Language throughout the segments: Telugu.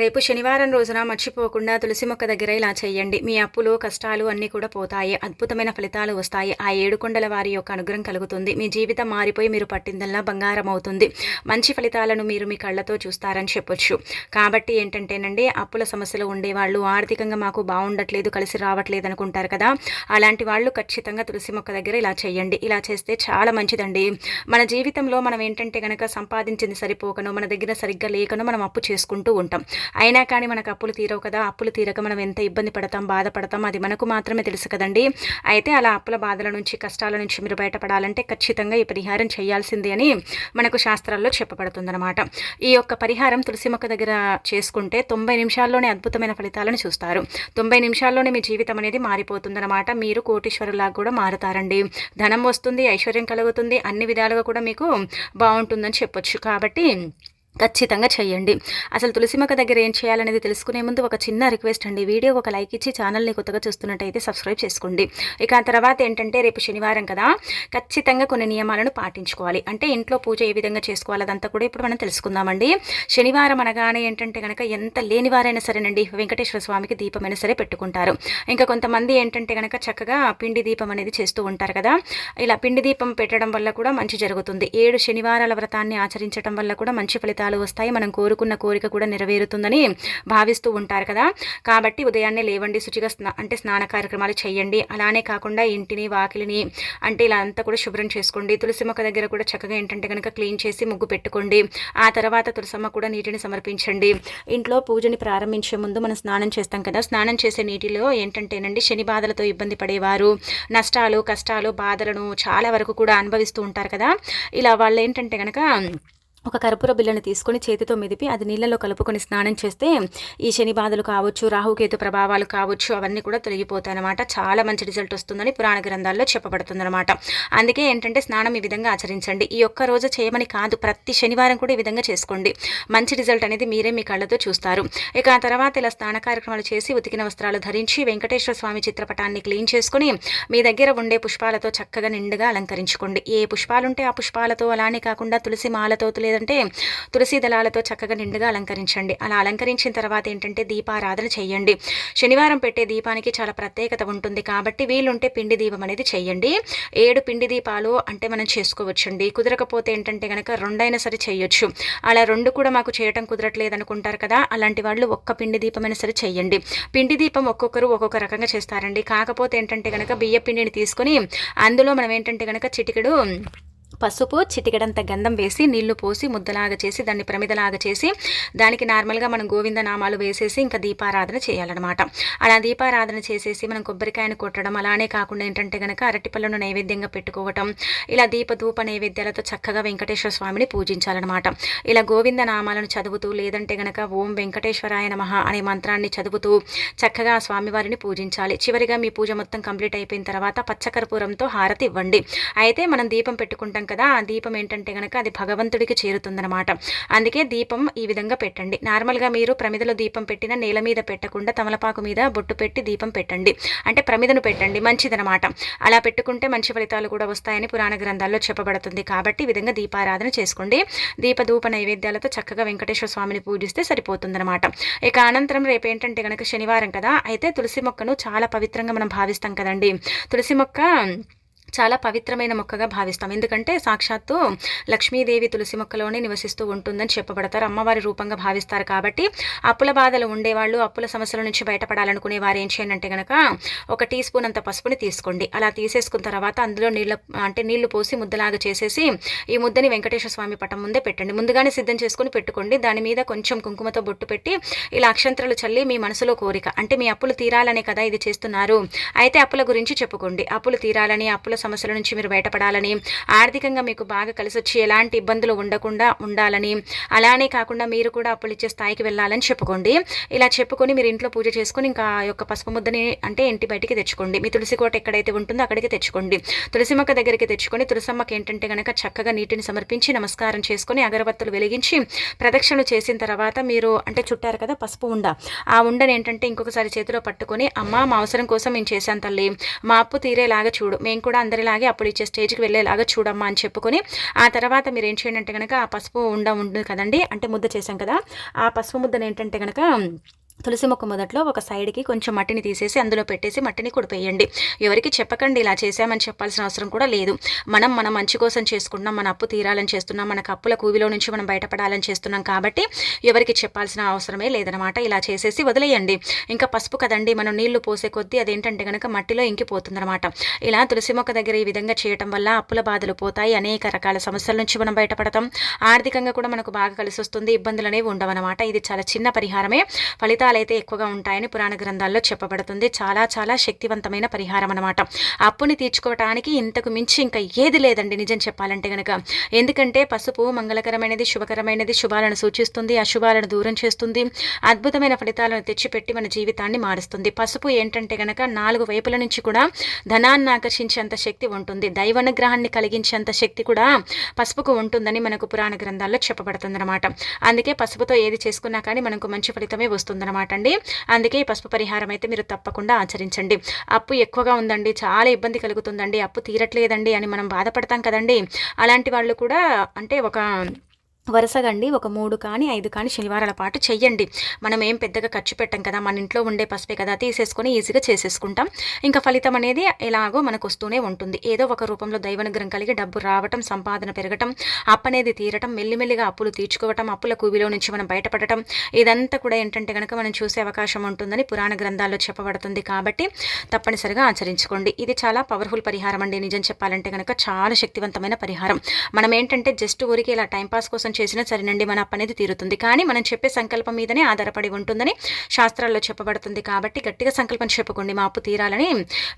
రేపు శనివారం రోజున మర్చిపోకుండా తులసి మొక్క దగ్గర ఇలా చేయండి. మీ అప్పులు కష్టాలు అన్నీ కూడా పోతాయి. అద్భుతమైన ఫలితాలు వస్తాయి. ఆ ఏడుకొండల వారి యొక్క అనుగ్రహం కలుగుతుంది. మీ జీవితం మారిపోయి మీరు పట్టిందల్లా బంగారం అవుతుంది. మంచి ఫలితాలను మీరు మీ కళ్ళతో చూస్తారని చెప్పొచ్చు. కాబట్టి ఏంటంటేనండి అప్పుల సమస్యలు ఉండేవాళ్ళు ఆర్థికంగా మాకు బాగుండట్లేదు కలిసి రావట్లేదు అనుకుంటారు కదా. అలాంటి వాళ్ళు ఖచ్చితంగా తులసి మొక్క దగ్గర ఇలా చేయండి. ఇలా చేస్తే చాలా మంచిదండి. మన జీవితంలో మనం ఏంటంటే కనుక సంపాదించింది సరిపోకను మన దగ్గర సరిగ్గా లేకను మనం అప్పు చేసుకుంటూ ఉంటాం. అయినా కానీ మనకు అప్పులు తీరవు కదా. అప్పులు తీరక మనం ఎంత ఇబ్బంది పడతాం బాధపడతాం అది మనకు మాత్రమే తెలుసు కదండి. అయితే అలా అప్పుల బాధల నుంచి కష్టాల నుంచి మీరు బయటపడాలంటే ఖచ్చితంగా ఈ పరిహారం చేయాల్సిందే అని మనకు శాస్త్రాల్లో చెప్పబడుతుందన్నమాట. ఈ యొక్క పరిహారం తులసి మొక్క దగ్గర చేసుకుంటే తొంభై నిమిషాల్లోనే అద్భుతమైన ఫలితాలను చూస్తారు. తొంభై నిమిషాల్లోనే మీ జీవితం అనేది మారిపోతుందన్నమాట. మీరు కోటీశ్వరులాగా కూడా మారుతారండి. ధనం వస్తుంది ఐశ్వర్యం కలుగుతుంది అన్ని విధాలుగా కూడా మీకు బాగుంటుందని చెప్పొచ్చు. కాబట్టి ఖచ్చితంగా చేయండి. అసలు తులసి దగ్గర ఏం చేయాలనేది తెలుసుకునే ముందు ఒక చిన్న రిక్వెస్ట్ అండి. వీడియో ఒక లైక్ ఇచ్చి ఛానల్ని కొత్తగా చూస్తున్నట్టయితే సబ్స్క్రైబ్ చేసుకోండి. ఇక ఆ తర్వాత ఏంటంటే రేపు శనివారం కదా ఖచ్చితంగా కొన్ని నియమాలను పాటించుకోవాలి. అంటే ఇంట్లో పూజ ఏ విధంగా చేసుకోవాలి అదంతా కూడా ఇప్పుడు మనం తెలుసుకుందామండి. శనివారం అనగానే ఏంటంటే కనుక ఎంత లేనివారైనా సరేనండి వెంకటేశ్వర స్వామికి దీపమైనా సరే పెట్టుకుంటారు. ఇంకా కొంతమంది ఏంటంటే కనుక చక్కగా పిండి దీపం అనేది చేస్తూ ఉంటారు కదా ఇలా పిండి దీపం పెట్టడం వల్ల కూడా మంచి జరుగుతుంది. ఏడు శనివారాల వ్రతాన్ని ఆచరించడం వల్ల కూడా మంచి ఫలితాలు ఫలితాలు వస్తాయి. మనం కోరుకున్న కోరిక కూడా నెరవేరుతుందని భావిస్తూ ఉంటారు కదా. కాబట్టి ఉదయాన్నే లేవండి శుచిగా స్నా అంటే స్నాన కార్యక్రమాలు చేయండి. అలానే కాకుండా ఇంటిని వాకిలిని అంటే ఇలా అంతా కూడా శుభ్రం చేసుకోండి. తులసి మొక్క దగ్గర కూడా చక్కగా ఏంటంటే కనుక క్లీన్ చేసి ముగ్గు పెట్టుకోండి. ఆ తర్వాత తులసమ్మ కూడా నీటిని సమర్పించండి. ఇంట్లో పూజని ప్రారంభించే ముందు మనం స్నానం చేస్తాం కదా. స్నానం చేసే నీటిలో ఏంటంటేనండి శని బాధలతో ఇబ్బంది పడేవారు. నష్టాలు కష్టాలు బాధలను చాలా వరకు కూడా అనుభవిస్తూ ఉంటారు కదా. ఇలా వాళ్ళు ఏంటంటే కనుక ఒక కర్పూర బిల్లను తీసుకొని చేతితో మెదిపి అది నీళ్ళలో కలుపుకొని స్నానం చేస్తే ఈ శని బాధలు కావచ్చు రాహుకేతు ప్రభావాలు కావచ్చు అవన్నీ కూడా తొలగిపోతాయన్నమాట. చాలా మంచి రిజల్ట్ వస్తుందని పురాణ గ్రంథాల్లో చెప్పబడుతుందన్నమాట. అందుకే ఏంటంటే స్నానం ఈ విధంగా ఆచరించండి. ఈ ఒక్క రోజు చేయమని కాదు ప్రతి శనివారం కూడా ఈ విధంగా చేసుకోండి. మంచి రిజల్ట్ అనేది మీరే మీ కళ్ళతో చూస్తారు. ఇక ఆ తర్వాత ఇలా స్నాన కార్యక్రమాలు చేసి ఉతికిన వస్త్రాలు ధరించి వెంకటేశ్వర స్వామి చిత్రపటాన్ని క్లీన్ చేసుకుని మీ దగ్గర ఉండే పుష్పాలతో చక్కగా నిండుగా అలంకరించుకోండి. ఏ పుష్పాలుంటే ఆ పుష్పాలతో అలానే కాకుండా తులసి మాలతో లేదా లేదంటే తులసి దళాలతో చక్కగా నిండుగా అలంకరించండి. అలా అలంకరించిన తర్వాత ఏంటంటే దీపారాధన చేయండి. శనివారం పెట్టే దీపానికి చాలా ప్రత్యేకత ఉంటుంది. కాబట్టి వీలుంటే పిండి దీపం అనేది చేయండి. ఏడు పిండి దీపాలు అంటే మనం చేసుకోవచ్చండి. కుదరకపోతే ఏంటంటే కనుక రెండైనా సరే చేయొచ్చు. అలా రెండు కూడా మాకు చేయటం కుదరట్లేదు అనుకుంటారు కదా అలాంటి వాళ్ళు ఒక్క పిండి దీపమైనా సరే చేయండి. పిండి దీపం ఒక్కొక్కరు ఒక్కొక్క రకంగా చేస్తారండి. కాకపోతే ఏంటంటే కనుక బియ్య పిండిని తీసుకొని అందులో మనం ఏంటంటే కనుక చిటికెడు పసుపు చిటికడంత గంధం వేసి నీళ్ళు పోసి ముద్దలాగా చేసి దాన్ని ప్రమిదలాగా చేసి దానికి నార్మల్గా మనం గోవింద నామాలు వేసేసి ఇంకా దీపారాధన చేయాలన్నమాట. అలా దీపారాధన చేసేసి మనం కొబ్బరికాయను కొట్టడం అలానే కాకుండా ఏంటంటే కనుక అరటిపళ్ళను నైవేద్యంగా పెట్టుకోవటం ఇలా దీపధూప నైవేద్యాలతో చక్కగా వెంకటేశ్వర స్వామిని పూజించాలన్నమాట. ఇలా గోవింద నామాలను చదువుతూ లేదంటే గనక ఓం వెంకటేశ్వరాయ నమ అనే మంత్రాన్ని చదువుతూ చక్కగా స్వామివారిని పూజించాలి. చివరిగా మీ పూజ మొత్తం కంప్లీట్ అయిపోయిన తర్వాత పచ్చకర్పూరంతో హారతి ఇవ్వండి. అయితే మనం దీపం పెట్టుకుంటాం కదా ఆ దీపం ఏంటంటే కనుక అది భగవంతుడికి చేరుతుందనమాట అందుకే దీపం ఈ విధంగా పెట్టండి. నార్మల్గా మీరు ప్రమిదలో దీపం పెట్టిన నేల మీద పెట్టకుండా తమలపాకు మీద బొట్టు పెట్టి దీపం పెట్టండి. అంటే ప్రమిదను పెట్టండి మంచిదనమాట అలా పెట్టుకుంటే మంచి ఫలితాలు కూడా వస్తాయని పురాణ గ్రంథాల్లో చెప్పబడుతుంది. కాబట్టి ఈ విధంగా దీపారాధన చేసుకోండి. దీపధూప నైవేద్యాలతో చక్కగా వెంకటేశ్వర స్వామిని పూజిస్తే సరిపోతుందనమాట ఇక అనంతరం రేపు ఏంటంటే కనుక శనివారం కదా అయితే తులసి మొక్కను చాలా పవిత్రంగా మనం భావిస్తాం కదండి. తులసి మొక్క చాలా పవిత్రమైన మొక్కగా భావిస్తాం. ఎందుకంటే సాక్షాత్తు లక్ష్మీదేవి తులసి మొక్కలోనే నివసిస్తూ ఉంటుందని చెప్పబడతారు. అమ్మవారి రూపంగా భావిస్తారు కాబట్టి అప్పుల బాధలు ఉండేవాళ్ళు అప్పుల సమస్యల నుంచి బయటపడాలనుకునే వారు ఏం చేయండి కనుక ఒక టీ స్పూన్ అంత పసుపుని తీసుకోండి. అలా తీసేసుకున్న తర్వాత అందులో నీళ్ళ అంటే నీళ్ళు పోసి ముద్దలాగా చేసేసి ఈ ముద్దని వెంకటేశ్వర స్వామి పటం ముందే పెట్టండి. ముందుగానే సిద్ధం చేసుకుని పెట్టుకోండి. దాని మీద కొంచెం కుంకుమతో బొట్టు పెట్టి ఇలా అక్షంతరాలు చల్లి మీ మనసులో కోరిక అంటే మీ అప్పులు తీరాలనే కదా ఇది చేస్తున్నారు. అయితే అప్పుల గురించి చెప్పుకోండి. అప్పులు తీరాలని అప్పుల సమస్యల నుంచి మీరు బయటపడాలని ఆర్థికంగా మీకు బాగా కలిసి వచ్చి ఎలాంటి ఇబ్బందులు ఉండకుండా ఉండాలని అలానే కాకుండా మీరు కూడా అప్పులు ఇచ్చే స్థాయికి వెళ్ళాలని చెప్పుకోండి. ఇలా చెప్పుకొని మీరు ఇంట్లో పూజ చేసుకుని ఇంకా యొక్క పసుపు ముద్దని అంటే ఇంటి బయటికి తెచ్చుకోండి. మీ తులసి కోట ఎక్కడైతే ఉంటుందో అక్కడికి తెచ్చుకోండి. తులసి మొక్క దగ్గరికి తెచ్చుకొని తులసమ్మకి ఏంటంటే కనుక చక్కగా నీటిని సమర్పించి నమస్కారం చేసుకొని అగరబత్తులు వెలిగించి ప్రదక్షిణలు చేసిన తర్వాత మీరు అంటే చుట్టారు కదా పసుపు ఉండ. ఆ ఉండని ఏంటంటే ఇంకొకసారి చేతిలో పట్టుకొని అమ్మ మా అవసరం కోసం మేము చేశాను తల్లి. మా అప్పు తీరేలాగా చూడు. మేము కూడా అందరిలాగే అప్పుడు ఇచ్చే స్టేజ్కి వెళ్ళేలాగా చూడమ్మా అని చెప్పుకొని ఆ తర్వాత మీరు ఏం చేయండి అంటే కనుక ఆ పసుపు ఉండ ఉంటుంది కదండి అంటే ముద్ద చేసాం కదా ఆ పసుపు ముద్దను ఏంటంటే కనుక తులసి మొక్క మొదట్లో ఒక సైడ్కి కొంచెం మట్టిని తీసేసి అందులో పెట్టేసి మట్టిని కుడిపేయండి ఎవరికి చెప్పకండి ఇలా చేశామని చెప్పాల్సిన అవసరం కూడా లేదు. మనం మన మంచి కోసం చేసుకుంటున్నాం మన అప్పు తీరాలని చేస్తున్నాం మన కప్పుల కూవిలో నుంచి మనం బయటపడాలని చేస్తున్నాం కాబట్టి ఎవరికి చెప్పాల్సిన అవసరమే లేదనమాట ఇలా చేసేసి వదిలేయండి. ఇంకా పసుపు కదండి మనం నీళ్ళు పోసే కొద్దీ అదేంటంటే కనుక మట్టిలో ఇంకిపోతుందనమాట ఇలా తులసి మొక్క దగ్గర ఈ విధంగా చేయటం వల్ల అప్పుల బాధలు పోతాయి అనేక రకాల సమస్యల నుంచి మనం బయటపడతాం. ఆర్థికంగా కూడా మనకు బాగా కలిసి వస్తుంది ఇబ్బందులు అనేవి ఉండవన్నమాట. ఇది చాలా చిన్న పరిహారమే. ఫలితాలు అయితే ఎక్కువగా ఉంటాయని పురాణ గ్రంథాల్లో చెప్పబడుతుంది. చాలా చాలా శక్తివంతమైన పరిహారం అనమాట అప్పుని తీర్చుకోవటానికి ఇంతకు మించి ఇంకా ఏది లేదండి నిజం చెప్పాలంటే గనక. ఎందుకంటే పసుపు మంగళకరమైనది శుభకరమైనది శుభాలను సూచిస్తుంది అశుభాలను దూరం చేస్తుంది అద్భుతమైన ఫలితాలను తెచ్చిపెట్టి మన జీవితాన్ని మారుస్తుంది. పసుపు ఏంటంటే గనక నాలుగు వైపుల నుంచి కూడా ధనాన్ని ఆకర్షించేంత శక్తి ఉంటుంది. దైవానుగ్రహాన్ని కలిగించేంత శక్తి కూడా పసుపుకు ఉంటుందని మనకు పురాణ గ్రంథాల్లో చెప్పబడుతుందన్నమాట. అందుకే పసుపుతో ఏది చేసుకున్నా కానీ మనకు మంచి ఫలితమే వస్తుందన్నమాట. అనమాట అండి అందుకే ఈ పసుపు పరిహారం అయితే మీరు తప్పకుండా ఆచరించండి. అప్పు ఎక్కువగా ఉందండి చాలా ఇబ్బంది కలుగుతుందండి అప్పు తీరట్లేదండి అని మనం బాధపడతాం కదండి. అలాంటి వాళ్ళు కూడా అంటే ఒక వరుసగా అండి ఒక మూడు కానీ ఐదు కానీ శనివారాల పాటు చెయ్యండి. మనం ఏం పెద్దగా ఖర్చు పెట్టాం కదా మన ఇంట్లో ఉండే పసుపే కదా తీసేసుకొని ఈజీగా చేసేసుకుంటాం. ఇంకా ఫలితం అనేది ఎలాగో మనకు వస్తూనే ఉంటుంది. ఏదో ఒక రూపంలో దైవనుగ్రహం కలిగి డబ్బు రావటం సంపాదన పెరగటం అప్పనేది తీరటం మెల్లిమెల్లిగా అప్పులు తీర్చుకోవటం అప్పుల కూవిలో నుంచి మనం బయటపడటం ఇదంతా కూడా ఏంటంటే కనుక మనం చూసే అవకాశం ఉంటుందని పురాణ గ్రంథాల్లో చెప్పబడుతుంది కాబట్టి తప్పనిసరిగా ఆచరించుకోండి. ఇది చాలా పవర్ఫుల్ పరిహారం అండి. నిజం చెప్పాలంటే కనుక చాలా శక్తివంతమైన పరిహారం. మనం ఏంటంటే జస్ట్ ఊరికి ఇలా టైంపాస్ కోసం చేసినా సరేనండి మన అప్పు అనేది తీరుతుంది. కానీ మనం చెప్పే సంకల్పం మీదనే ఆధారపడి ఉంటుందని శాస్త్రాల్లో చెప్పబడుతుంది కాబట్టి గట్టిగా సంకల్పం చెప్పుకోండి మా అప్పు తీరాలని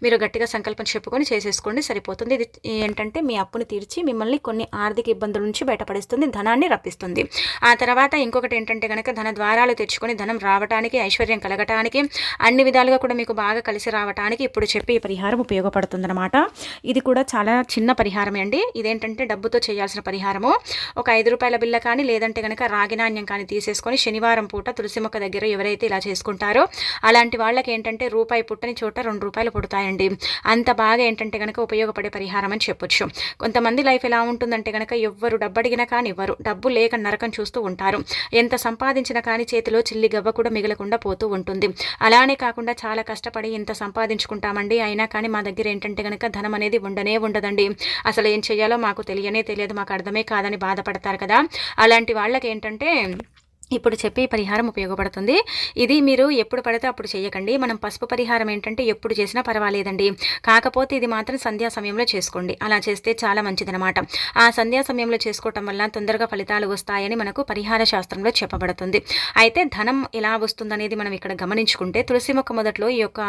మీరు గట్టిగా సంకల్పం చెప్పుకొని చేసేసుకోండి సరిపోతుంది. ఇది ఏంటంటే మీ అప్పుని తీర్చి మిమ్మల్ని కొన్ని ఆర్థిక ఇబ్బందుల నుంచి బయటపడిస్తుంది ధనాన్ని రప్పిస్తుంది. ఆ తర్వాత ఇంకొకటి ఏంటంటే కనుక ధన ద్వారాలు తెచ్చుకొని ధనం రావడానికి ఐశ్వర్యం కలగటానికి అన్ని విధాలుగా కూడా మీకు బాగా కలిసి రావడానికి ఇప్పుడు చెప్పి ఈ పరిహారం ఉపయోగపడుతుందన్నమాట. ఇది కూడా చాలా చిన్న పరిహారమే అండి. ఇదేంటంటే డబ్బుతో చేయాల్సిన పరిహారము. ఒక ఐదు రూపాయల పిల్ల కానీ లేదంటే కనుక రాగి నాణ్యం కానీ తీసేసుకొని శనివారం పూట తులసి మొక్క దగ్గర ఎవరైతే ఇలా చేసుకుంటారో అలాంటి వాళ్ళకి ఏంటంటే రూపాయి పుట్టని చోట రెండు రూపాయలు పుడతాయండి. అంత బాగా ఏంటంటే కనుక ఉపయోగపడే పరిహారం అని చెప్పొచ్చు. కొంతమంది లైఫ్ ఎలా ఉంటుందంటే కనుక ఎవ్వరు డబ్బు అడిగినా కానీ ఇవ్వరు డబ్బు లేక నరకం చూస్తూ ఉంటారు. ఎంత సంపాదించినా కానీ చేతిలో చిల్లి గవ్వ కూడా మిగలకుండా పోతూ ఉంటుంది. అలానే కాకుండా చాలా కష్టపడి ఇంత సంపాదించుకుంటామండి. అయినా కానీ మా దగ్గర ఏంటంటే కనుక ధనం అనేది ఉండనే ఉండదండి. అసలు ఏం చేయాలో మాకు తెలియనే తెలియదు మాకు అర్థమే కాదని బాధపడతారు కదా. అలాంటి వాళ్ళకి ఏంటంటే ఇప్పుడు చెప్పే పరిహారం ఉపయోగపడుతుంది. ఇది మీరు ఎప్పుడు పడితే అప్పుడు చేయకండి మనం పసుపు పరిహారం ఏంటంటే ఎప్పుడు చేసినా పర్వాలేదండి. కాకపోతే ఇది మాత్రం సంధ్యా సమయంలో చేసుకోండి. అలా చేస్తే చాలా మంచిదనమాట ఆ సంధ్యా సమయంలో చేసుకోవటం వల్ల తొందరగా ఫలితాలు వస్తాయని మనకు పరిహార శాస్త్రంలో చెప్పబడుతుంది. అయితే ధనం ఎలా వస్తుందనేది మనం ఇక్కడ గమనించుకుంటే తులసి మొక్క మొదట్లో ఈ యొక్క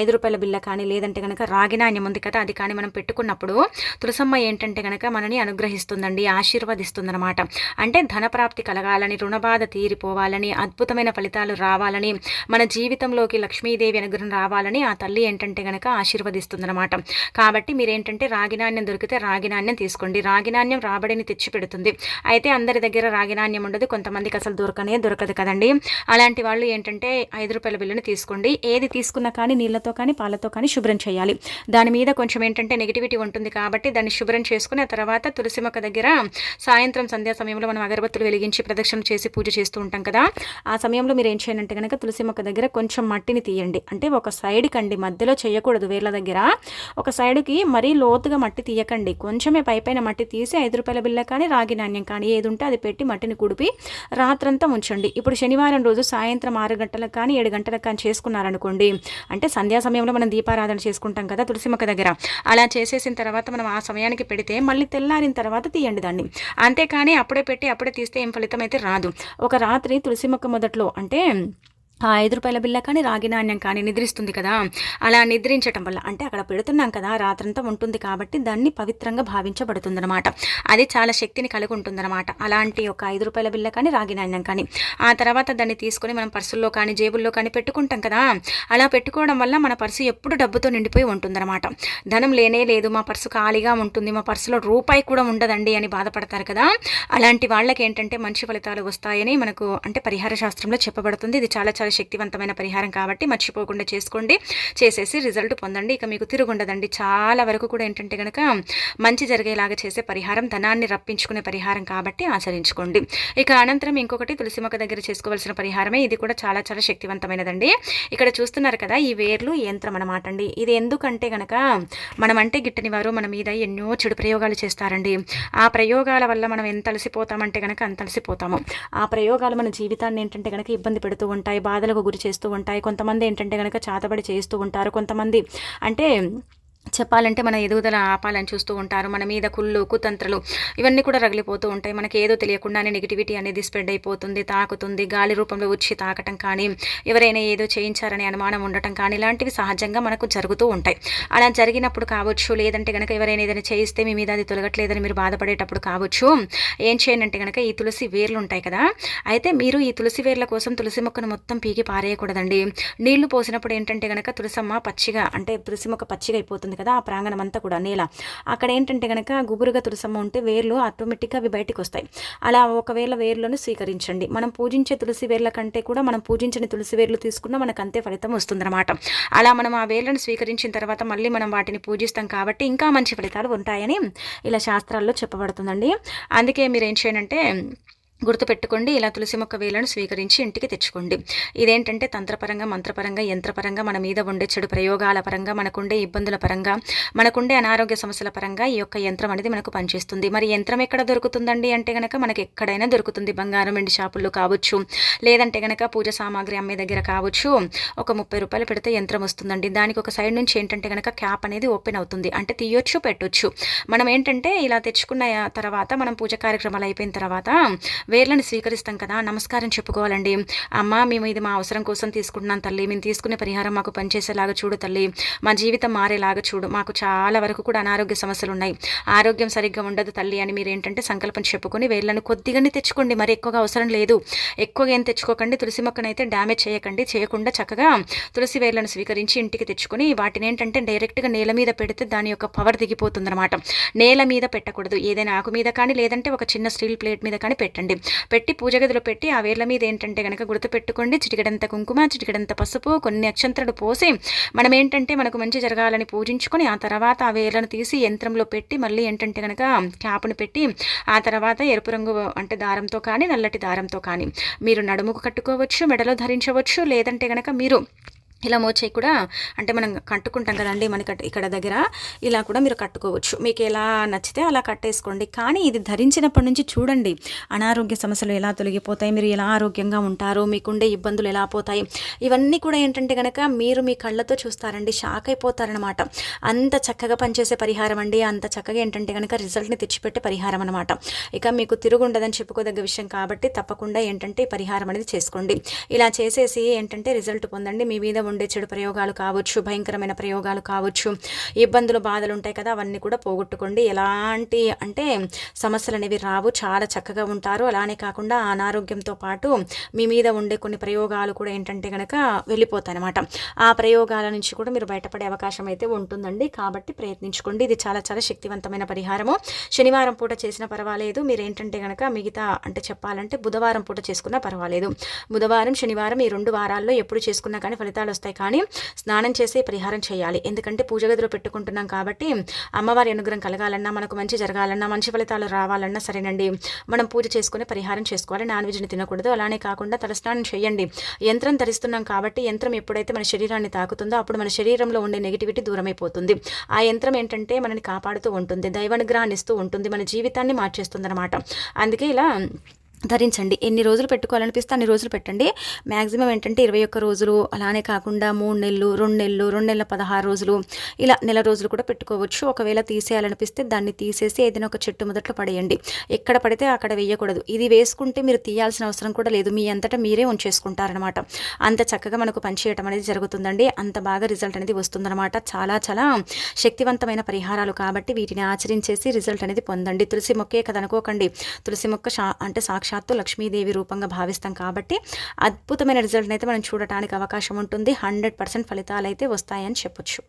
ఐదు రూపాయల బిల్ల కానీ లేదంటే కనుక రాగి నాణ్యం ఉంది కదా అది కానీ మనం పెట్టుకున్నప్పుడు తులసమ్మ ఏంటంటే కనుక మనని అనుగ్రహిస్తుందండి ఆశీర్వదిస్తుందనమాట అంటే ధనప్రాప్తి కలగాలని రుణబా బాధ తీరిపోవాలని అద్భుతమైన ఫలితాలు రావాలని మన జీవితంలోకి లక్ష్మీదేవి అనుగ్రహం రావాలని ఆ తల్లి ఏంటంటే కనుక ఆశీర్వదిస్తుందనమాట కాబట్టి మీరేంటంటే రాగినాణ్యం దొరికితే రాగినాణ్యం తీసుకోండి. రాగినాణ్యం రాబడిని తెచ్చి పెడుతుంది అయితే అందరి దగ్గర రాగినాణ్యం ఉండదు. కొంతమందికి అసలు దొరకనే దొరకదు కదండి. అలాంటి వాళ్ళు ఏంటంటే ఐదు రూపాయల బిల్లుని తీసుకోండి. ఏది తీసుకున్నా కానీ నీళ్ళతో కానీ పాలతో కానీ శుభ్రం చేయాలి. దాని మీద కొంచెం ఏంటంటే నెగిటివిటీ ఉంటుంది కాబట్టి దాన్ని శుభ్రం చేసుకుని ఆ తర్వాత తులసి మొక్క దగ్గర సాయంత్రం సంధ్యా సమయంలో మనం అగరబత్తులు వెలిగించి ప్రదక్షిణ చేసి పూజ పూజ చేస్తూ ఉంటాం కదా. ఆ సమయంలో మీరు ఏం చేయాలంటే కనుక తులసి మొక్క దగ్గర కొంచెం మట్టిని తీయండి. అంటే ఒక సైడ్కి అండి మధ్యలో చేయకూడదు వేర్ల దగ్గర. ఒక సైడ్కి మరీ లోతుగా మట్టి తీయకండి. కొంచెమే పైపైన మట్టి తీసి ఐదు రూపాయల బిల్ల కానీ రాగి నాణ్యం కానీ ఏది ఉంటే అది పెట్టి మట్టిని కుడిపి రాత్రంతా ఉంచండి. ఇప్పుడు శనివారం రోజు సాయంత్రం ఆరు గంటలకు కానీ ఏడు గంటలకు కానీ చేసుకున్నారనుకోండి. అంటే సంధ్యా సమయంలో మనం దీపారాధన చేసుకుంటాం కదా తులసి మొక్క దగ్గర. అలా చేసేసిన తర్వాత మనం ఆ సమయానికి పెడితే మళ్ళీ తెల్లారిన తర్వాత తీయండి దాన్ని. అంతేకాని అప్పుడే పెట్టి అప్పుడే తీస్తే ఏం ఫలితం అయితే రాదు. ఒక రాత్రి తులసి మొక్క మొదట్లో అంటే ఆ ఐదు రూపాయల బిల్ల కానీ రాగి నాణ్యం కానీ నిద్రిస్తుంది కదా. అలా నిద్రించటం వల్ల అంటే అక్కడ పెడుతున్నాం కదా రాత్రంతా ఉంటుంది కాబట్టి దాన్ని పవిత్రంగా భావించబడుతుందన్నమాట. అది చాలా శక్తిని కలిగి ఉంటుందన్నమాట అలాంటి ఒక ఐదు రూపాయల బిల్ల కానీ రాగి నాణ్యం కానీ. ఆ తర్వాత దాన్ని తీసుకొని మనం పర్సుల్లో కానీ జేబుల్లో కానీ పెట్టుకుంటాం కదా. అలా పెట్టుకోవడం వల్ల మన పర్సు ఎప్పుడు డబ్బుతో నిండిపోయి ఉంటుందన్నమాట. ధనం లేనే లేదు మా పర్సు ఖాళీగా ఉంటుంది మా పర్సులో రూపాయి కూడా ఉండదండి అని బాధపడతారు కదా. అలాంటి వాళ్ళకి ఏంటంటే మంచి ఫలితాలు వస్తాయని మనకు అంటే పరిహార శాస్త్రంలో చెప్పబడుతుంది. ఇది చాలా చాలా చాలా శక్తివంతమైన పరిహారం కాబట్టి మర్చిపోకుండా చేసుకోండి. చేసేసి రిజల్ట్ పొందండి. ఇక మీకు తిరుగుండదండి. చాలా వరకు కూడా ఏంటంటే కనుక మంచి జరిగేలాగా చేసే పరిహారం ధనాన్ని రప్పించుకునే పరిహారం కాబట్టి ఆచరించుకోండి. ఇక అనంతరం ఇంకొకటి తులసి మొక్క దగ్గర చేసుకోవాల్సిన పరిహారమే. ఇది కూడా చాలా చాలా శక్తివంతమైనదండి. ఇక్కడ చూస్తున్నారు కదా ఈ వేర్లు యంత్రం అనమాట అండి. ఇది ఎందుకంటే గనక మనం అంటే గిట్టని వారు మన మీద ఎన్నో చెడు ప్రయోగాలు చేస్తారండి. ఆ ప్రయోగాల వల్ల మనం ఎంత అలసిపోతామంటే కనుక అంత అలసిపోతాము. ఆ ప్రయోగాలు మన జీవితాన్ని ఏంటంటే కనుక ఇబ్బంది పెడుతూ ఉంటాయి. బాధలకు గురి చేస్తూ ఉంటాయి. కొంతమంది ఏంటంటే కనుక చాతబడి చేస్తూ ఉంటారు. కొంతమంది అంటే చెప్పాలంటే మన ఎదుగుదల ఆపాలని చూస్తూ ఉంటారు. మన మీద కుళ్ళు కుతంత్రలు ఇవన్నీ కూడా రగిలిపోతూ ఉంటాయి. మనకి ఏదో తెలియకుండానే నెగిటివిటీ అనేది స్ప్రెడ్ అయిపోతుంది తాకుతుంది. గాలి రూపంలో వచ్చి తాకటం కానీ ఎవరైనా ఏదో చేయించారనే అనుమానం ఉండటం కానీ ఇలాంటివి సహజంగా మనకు జరుగుతూ ఉంటాయి. అలా జరిగినప్పుడు కావచ్చు లేదంటే కనుక ఎవరైనా ఏదైనా చేయిస్తే మీ మీద అది తొలగట్లేదని మీరు బాధపడేటప్పుడు కావచ్చు ఏం చేయనంటే కనుక ఈ తులసి వేర్లు ఉంటాయి కదా అయితే మీరు ఈ తులసి వేర్ల కోసం తులసి మొక్కను మొత్తం పీకి పారేయకూడదండి. నీళ్ళు పోసినప్పుడు ఏంటంటే కనుక తులసమ్మ పచ్చిగా అంటే తులసి మొక్క పచ్చిగా అయిపోతుంది కదా ఆ ప్రాంగణం అంతా కూడా నేల. అక్కడ ఏంటంటే కనుక గుబురుగా తులసమ్మ ఉంటే వేర్లు ఆటోమేటిక్గా అవి బయటకు వస్తాయి. అలా ఒకవేళ వేర్లను స్వీకరించండి. మనం పూజించే తులసి వేర్ల కంటే కూడా మనం పూజించని తులసి వేర్లు తీసుకున్నా మనకు అంతే ఫలితం వస్తుందన్నమాట. అలా మనం ఆ వేర్లను స్వీకరించిన తర్వాత మళ్ళీ మనం వాటిని పూజిస్తాం కాబట్టి ఇంకా మంచి ఫలితాలు ఉంటాయని ఇలా శాస్త్రాల్లో చెప్పబడుతుందండి. అందుకే మీరు ఏం చేయండి గుర్తుపెట్టుకోండి ఇలా తులసి మొక్క వేలను స్వీకరించి ఇంటికి తెచ్చుకోండి. ఇదేంటంటే తంత్రపరంగా మంత్రపరంగా యంత్రపరంగా మన మీద ఉండే చెడు ప్రయోగాల పరంగా మనకుండే ఇబ్బందుల పరంగా మనకుండే అనారోగ్య సమస్యల పరంగా ఈ యొక్క యంత్రం అనేది మనకు పనిచేస్తుంది. మరి యంత్రం ఎక్కడ దొరుకుతుందండి అంటే కనుక మనకి ఎక్కడైనా దొరుకుతుంది. బంగారం వెండి షాపుల్లో కావచ్చు లేదంటే కనుక పూజ సామాగ్రి అమ్మే దగ్గర కావచ్చు ఒక ముప్పై రూపాయలు పెడితే యంత్రం వస్తుందండి. దానికి ఒక సైడ్ నుంచి ఏంటంటే కనుక క్యాప్ అనేది ఓపెన్ అవుతుంది. అంటే తీయొచ్చు పెట్టొచ్చు. మనం ఏంటంటే ఇలా తెచ్చుకున్న తర్వాత మనం పూజ కార్యక్రమాలు అయిపోయిన తర్వాత వేర్లను స్వీకరిస్తాం కదా నమస్కారం చెప్పుకోవాలండి. అమ్మ మేము ఇది మా అవసరం కోసం తీసుకుంటున్నాం తల్లి. మేము తీసుకునే పరిహారం మాకు పనిచేసేలాగా చూడు తల్లి. మా జీవితం మారేలాగా చూడు. మాకు చాలా వరకు కూడా అనారోగ్య సమస్యలు ఉన్నాయి ఆరోగ్యం సరిగ్గా ఉండదు తల్లి అని మీరు ఏంటంటే సంకల్పం చెప్పుకొని వేర్లను కొద్దిగానే తెచ్చుకోండి. మరి ఎక్కువగా అవసరం లేదు. ఎక్కువగా ఏం తెచ్చుకోకండి. తులసి మొక్కనైతే డ్యామేజ్ చేయకండి. చేయకుండా చక్కగా తులసి వేర్లను స్వీకరించి ఇంటికి తెచ్చుకొని వాటిని ఏంటంటే డైరెక్ట్గా నేల మీద పెడితే దాని యొక్క పవర్ దిగిపోతుందన్నమాట. నేల మీద పెట్టకూడదు. ఏదైనా ఆకు మీద కానీ లేదంటే ఒక చిన్న స్టీల్ ప్లేట్ మీద కానీ పెట్టండి. పెట్టి పూజ గదిలో పెట్టి ఆ వేర్ల మీద ఏంటంటే కనుక గుర్తుపెట్టుకోండి. చిటికడంత కుంకుమ చిటికడంత పసుపు కొన్ని అక్షంతలు పోసి మనం ఏంటంటే మనకు మంచి జరగాలని పూజించుకొని ఆ తర్వాత ఆ వేర్లను తీసి యంత్రంలో పెట్టి మళ్ళీ ఏంటంటే కనుక క్యాప్ను పెట్టి ఆ తర్వాత ఎరుపు రంగు అంటే దారంతో కానీ నల్లటి దారంతో కానీ మీరు నడుముకు కట్టుకోవచ్చు మెడలో ధరించవచ్చు. లేదంటే కనుక మీరు ఇలా మోచేయి కూడా అంటే మనం కట్టుకుంటాం కదండి మనకి ఇక్కడ దగ్గర ఇలా కూడా మీరు కట్టుకోవచ్చు. మీకు ఎలా నచ్చితే అలా కట్టేసుకోండి. కానీ ఇది ధరించినప్పటి నుంచి చూడండి అనారోగ్య సమస్యలు ఎలా తొలగిపోతాయి మీరు ఎలా ఆరోగ్యంగా ఉంటారు మీకుండే ఇబ్బందులు ఎలా పోతాయి ఇవన్నీ కూడా ఏంటంటే కనుక మీరు మీ కళ్ళతో చూస్తారండి షాక్ అయిపోతారనమాట అంత చక్కగా పనిచేసే పరిహారం అండి. అంత చక్కగా ఏంటంటే కనుక రిజల్ట్ని తెచ్చిపెట్టే పరిహారం అనమాట ఇక మీకు తిరుగుండదని చెప్పుకోదగ్గ విషయం కాబట్టి తప్పకుండా ఏంటంటే పరిహారం అనేది చేసుకోండి. ఇలా చేసేసి ఏంటంటే రిజల్ట్ పొందండి. మీ మీద ఉండే చెడు ప్రయోగాలు కావచ్చు భయంకరమైన ప్రయోగాలు కావచ్చు ఇబ్బందులు బాధలు ఉంటాయి కదా అవన్నీ కూడా పోగొట్టుకోండి. ఎలాంటి అంటే సమస్యలు అనేవి రావు. చాలా చక్కగా ఉంటారు. అలానే కాకుండా అనారోగ్యంతో పాటు మీ మీద ఉండే కొన్ని ప్రయోగాలు కూడా ఏంటంటే కనుక వెళ్ళిపోతాయి అనమాట ఆ ప్రయోగాల నుంచి కూడా మీరు బయటపడే అవకాశం అయితే ఉంటుందండి. కాబట్టి ప్రయత్నించుకోండి. ఇది చాలా చాలా శక్తివంతమైన పరిహారము. శనివారం పూట చేసినా పర్వాలేదు. మీరు ఏంటంటే కనుక మిగతా అంటే చెప్పాలంటే బుధవారం పూట చేసుకున్నా పర్వాలేదు. బుధవారం శనివారం ఈ రెండు వారాల్లో ఎప్పుడు చేసుకున్నా కానీ ఫలితాలు వస్తాయి. కానీ స్నానం చేసి పరిహారం చేయాలి. ఎందుకంటే పూజ గదిలో పెట్టుకుంటున్నాం కాబట్టి అమ్మవారి అనుగ్రహం కలగాలన్నా మనకు మంచి జరగాలన్నా మంచి ఫలితాలు రావాలన్నా సరేనండి. మనం పూజ చేసుకుని పరిహారం చేసుకోవాలి. నాన్ వెజ్ని తినకూడదు. అలానే కాకుండా తలస్నానం చేయండి. యంత్రం ధరిస్తున్నాం కాబట్టి యంత్రం ఎప్పుడైతే మన శరీరాన్ని తాకుతుందో అప్పుడు మన శరీరంలో ఉండే నెగిటివిటీ దూరమైపోతుంది. ఆ యంత్రం ఏంటంటే మనని కాపాడుతూ ఉంటుంది. దైవానుగ్రహాన్ని ఇస్తూ ఉంటుంది. మన జీవితాన్ని మార్చేస్తుంది అనమాట అందుకే ఇలా ధరించండి. ఎన్ని రోజులు పెట్టుకోవాలనిపిస్తే అన్ని రోజులు పెట్టండి. మ్యాక్సిమం ఏంటంటే ఇరవై ఒక్క రోజులు అలానే కాకుండా మూడు నెలలు రెండు నెలలు రెండు నెలల పదహారు రోజులు ఇలా నెల రోజులు కూడా పెట్టుకోవచ్చు. ఒకవేళ తీసేయాలనిపిస్తే దాన్ని తీసేసి ఏదైనా ఒక చెట్టు మొదట్లో పడేయండి. ఎక్కడ పడితే అక్కడ వేయకూడదు. ఇది వేసుకుంటే మీరు తీయాల్సిన అవసరం కూడా లేదు. మీ అంతటా మీరే ఉంచేసుకుంటారనమాట అంత చక్కగా మనకు పనిచేయటం అనేది జరుగుతుందండి. అంత బాగా రిజల్ట్ అనేది వస్తుందన్నమాట. చాలా చాలా శక్తివంతమైన పరిహారాలు కాబట్టి వీటిని ఆచరించేసి రిజల్ట్ అనేది పొందండి. తులసి మొక్కే కదనుకోకండి తులసి మొక్క అంటే సాక్షి సాక్షాత్తు లక్ష్మీదేవి రూపంగా భావిస్తాం కాబట్టి అద్భుతమైన రిజల్ట్ని అయితే మనం చూడటానికి అవకాశం ఉంటుంది. హండ్రెడ్ పర్సెంట్ ఫలితాలు అయితే వస్తాయని చెప్పొచ్చు.